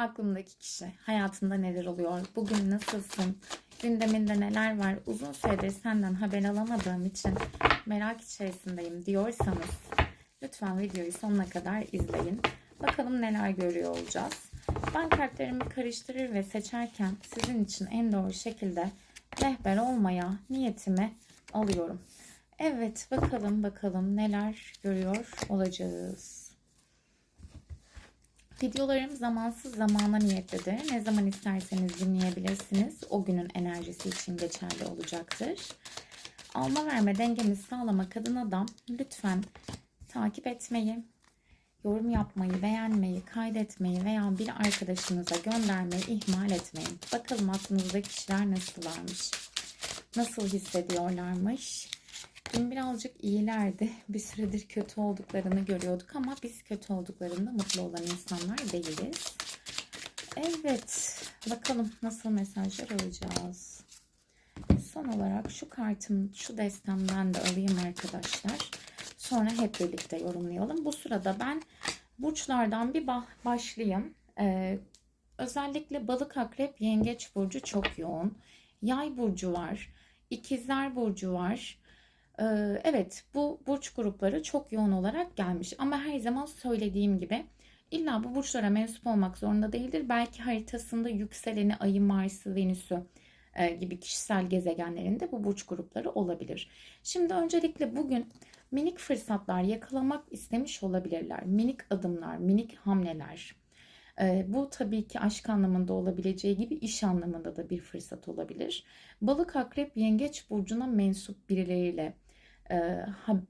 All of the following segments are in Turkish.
Aklımdaki kişi, hayatında neler oluyor, bugün nasılsın, gündeminde neler var, uzun süredir senden haber alamadığım için merak içerisindeyim diyorsanız lütfen videoyu sonuna kadar izleyin. Bakalım neler görüyor olacağız. Ben kartlarımı karıştırır ve seçerken sizin için en doğru şekilde rehber olmaya niyetimi alıyorum. Evet bakalım bakalım neler görüyor olacağız. Videolarım zamansız zamana niyetlidir. Ne zaman isterseniz dinleyebilirsiniz. O günün enerjisi için geçerli olacaktır. Alma verme dengemizi sağlamak adına da lütfen takip etmeyi, yorum yapmayı, beğenmeyi, kaydetmeyi veya bir arkadaşınıza göndermeyi ihmal etmeyin. Bakalım aklınızdaki kişiler nasıllarmış, nasıl hissediyorlarmış. Dün birazcık iyilerdi. Bir süredir kötü olduklarını görüyorduk ama biz kötü olduklarında mutlu olan insanlar değiliz. Evet, bakalım nasıl mesajlar alacağız. Son olarak şu kartım, şu destemden de alayım arkadaşlar. Sonra hep birlikte yorumlayalım. Bu sırada ben burçlardan bir başlayayım. Ee, özellikle balık, akrep, yengeç burcu çok yoğun. Yay burcu var. İkizler burcu var. Ee, evet bu burç grupları çok yoğun olarak gelmiş. Ama her zaman söylediğim gibi illa bu burçlara mensup olmak zorunda değildir. Belki haritasında yükseleni, ayı, Mars'ı, Venüs'ü e, gibi kişisel gezegenlerinde bu burç grupları olabilir. Şimdi öncelikle bugün minik fırsatlar yakalamak istemiş olabilirler. Minik adımlar, minik hamleler. Ee, bu tabii ki aşk anlamında olabileceği gibi iş anlamında da bir fırsat olabilir. Balık, akrep, yengeç burcuna mensup birileriyle e,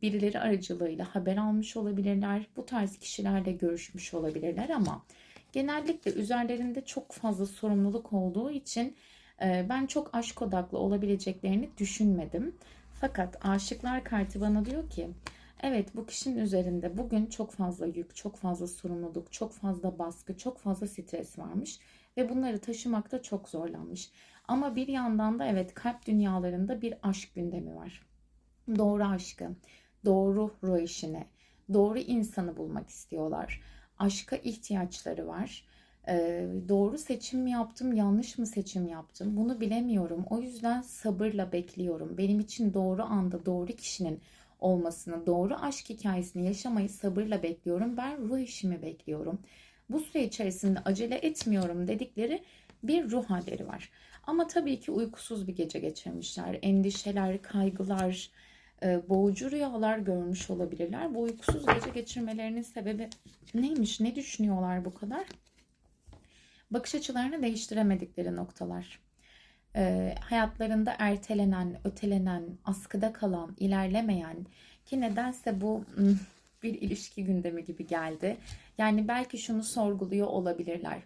birileri aracılığıyla haber almış olabilirler. Bu tarz kişilerle görüşmüş olabilirler ama genellikle üzerlerinde çok fazla sorumluluk olduğu için e, ben çok aşk odaklı olabileceklerini düşünmedim. Fakat aşıklar kartı bana diyor ki evet bu kişinin üzerinde bugün çok fazla yük, çok fazla sorumluluk, çok fazla baskı, çok fazla stres varmış ve bunları taşımakta çok zorlanmış. Ama bir yandan da evet kalp dünyalarında bir aşk gündemi var doğru aşkı, doğru ruh eşini, doğru insanı bulmak istiyorlar. Aşka ihtiyaçları var. Ee, doğru seçim mi yaptım, yanlış mı seçim yaptım? Bunu bilemiyorum. O yüzden sabırla bekliyorum. Benim için doğru anda doğru kişinin olmasını, doğru aşk hikayesini yaşamayı sabırla bekliyorum. Ben ruh eşimi bekliyorum. Bu süre içerisinde acele etmiyorum dedikleri bir ruh halleri var. Ama tabii ki uykusuz bir gece geçirmişler. Endişeler, kaygılar, boğucu rüyalar görmüş olabilirler. Bu uykusuz gece geçirmelerinin sebebi neymiş? Ne düşünüyorlar bu kadar? Bakış açılarını değiştiremedikleri noktalar. E, hayatlarında ertelenen, ötelenen, askıda kalan, ilerlemeyen ki nedense bu hmm, bir ilişki gündemi gibi geldi. Yani belki şunu sorguluyor olabilirler.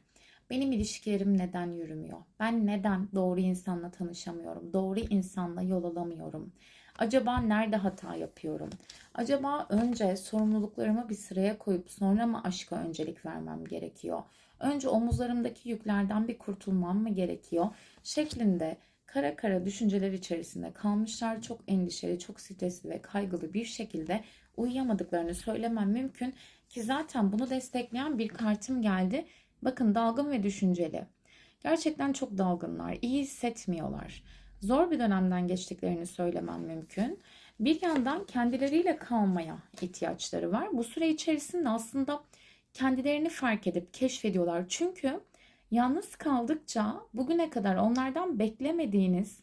Benim ilişkilerim neden yürümüyor? Ben neden doğru insanla tanışamıyorum? Doğru insanla yol alamıyorum? Acaba nerede hata yapıyorum? Acaba önce sorumluluklarımı bir sıraya koyup sonra mı aşka öncelik vermem gerekiyor? Önce omuzlarımdaki yüklerden bir kurtulmam mı gerekiyor? Şeklinde kara kara düşünceler içerisinde kalmışlar. Çok endişeli, çok stresli ve kaygılı bir şekilde uyuyamadıklarını söylemem mümkün. Ki zaten bunu destekleyen bir kartım geldi. Bakın dalgın ve düşünceli. Gerçekten çok dalgınlar. iyi hissetmiyorlar zor bir dönemden geçtiklerini söylemem mümkün. Bir yandan kendileriyle kalmaya ihtiyaçları var. Bu süre içerisinde aslında kendilerini fark edip keşfediyorlar. Çünkü yalnız kaldıkça bugüne kadar onlardan beklemediğiniz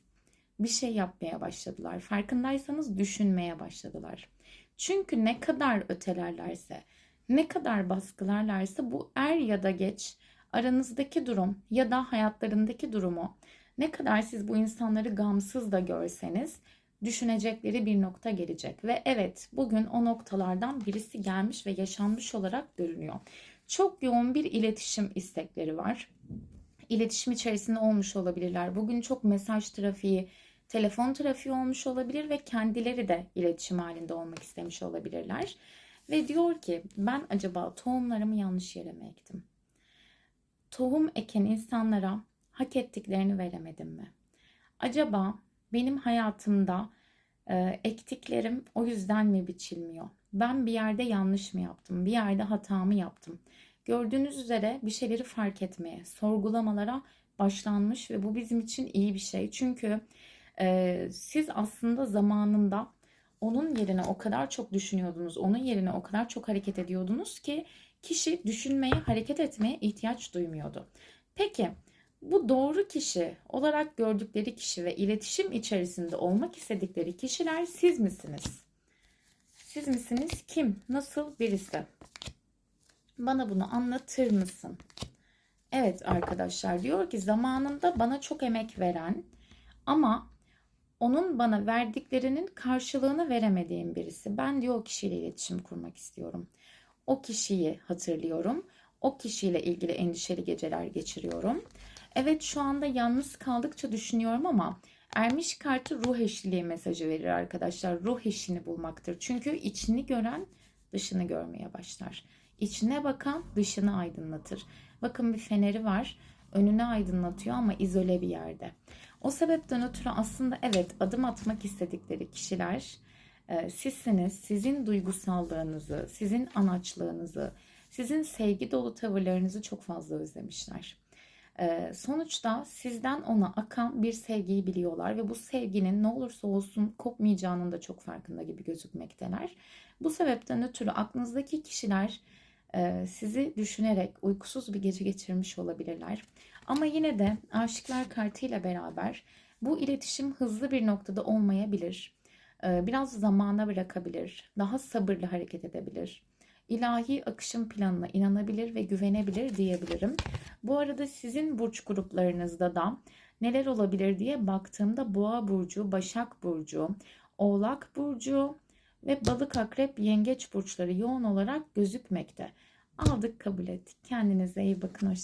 bir şey yapmaya başladılar. Farkındaysanız düşünmeye başladılar. Çünkü ne kadar ötelerlerse, ne kadar baskılarlarsa bu er ya da geç aranızdaki durum ya da hayatlarındaki durumu ne kadar siz bu insanları gamsız da görseniz düşünecekleri bir nokta gelecek. Ve evet bugün o noktalardan birisi gelmiş ve yaşanmış olarak görünüyor. Çok yoğun bir iletişim istekleri var. İletişim içerisinde olmuş olabilirler. Bugün çok mesaj trafiği, telefon trafiği olmuş olabilir ve kendileri de iletişim halinde olmak istemiş olabilirler. Ve diyor ki ben acaba tohumlarımı yanlış yere mi ektim? Tohum eken insanlara hak ettiklerini veremedim mi? Acaba benim hayatımda e, ektiklerim o yüzden mi biçilmiyor? Ben bir yerde yanlış mı yaptım? Bir yerde hata mı yaptım? Gördüğünüz üzere bir şeyleri fark etmeye, sorgulamalara başlanmış ve bu bizim için iyi bir şey. Çünkü e, siz aslında zamanında onun yerine o kadar çok düşünüyordunuz, onun yerine o kadar çok hareket ediyordunuz ki kişi düşünmeye, hareket etmeye ihtiyaç duymuyordu. Peki bu doğru kişi olarak gördükleri kişi ve iletişim içerisinde olmak istedikleri kişiler siz misiniz? Siz misiniz? Kim? Nasıl birisi? Bana bunu anlatır mısın? Evet arkadaşlar diyor ki zamanında bana çok emek veren ama onun bana verdiklerinin karşılığını veremediğim birisi. Ben diyor o kişiyle iletişim kurmak istiyorum. O kişiyi hatırlıyorum. O kişiyle ilgili endişeli geceler geçiriyorum. Evet şu anda yalnız kaldıkça düşünüyorum ama ermiş kartı ruh eşliliği mesajı verir arkadaşlar. Ruh eşini bulmaktır. Çünkü içini gören dışını görmeye başlar. İçine bakan dışını aydınlatır. Bakın bir feneri var. Önünü aydınlatıyor ama izole bir yerde. O sebepten ötürü aslında evet adım atmak istedikleri kişiler e, sizsiniz. Sizin duygusallığınızı, sizin anaçlığınızı, sizin sevgi dolu tavırlarınızı çok fazla özlemişler. E, sonuçta sizden ona akan bir sevgiyi biliyorlar ve bu sevginin ne olursa olsun kopmayacağının da çok farkında gibi gözükmekteler. Bu sebepten ötürü aklınızdaki kişiler e, sizi düşünerek uykusuz bir gece geçirmiş olabilirler. Ama yine de aşıklar kartıyla beraber bu iletişim hızlı bir noktada olmayabilir. E, Biraz zamana bırakabilir. Daha sabırlı hareket edebilir. İlahi akışın planına inanabilir ve güvenebilir diyebilirim. Bu arada sizin burç gruplarınızda da neler olabilir diye baktığımda Boğa burcu, Başak burcu, Oğlak burcu ve Balık, Akrep, Yengeç burçları yoğun olarak gözükmekte. Aldık kabul ettik. Kendinize iyi bakın. Hoşçakalın.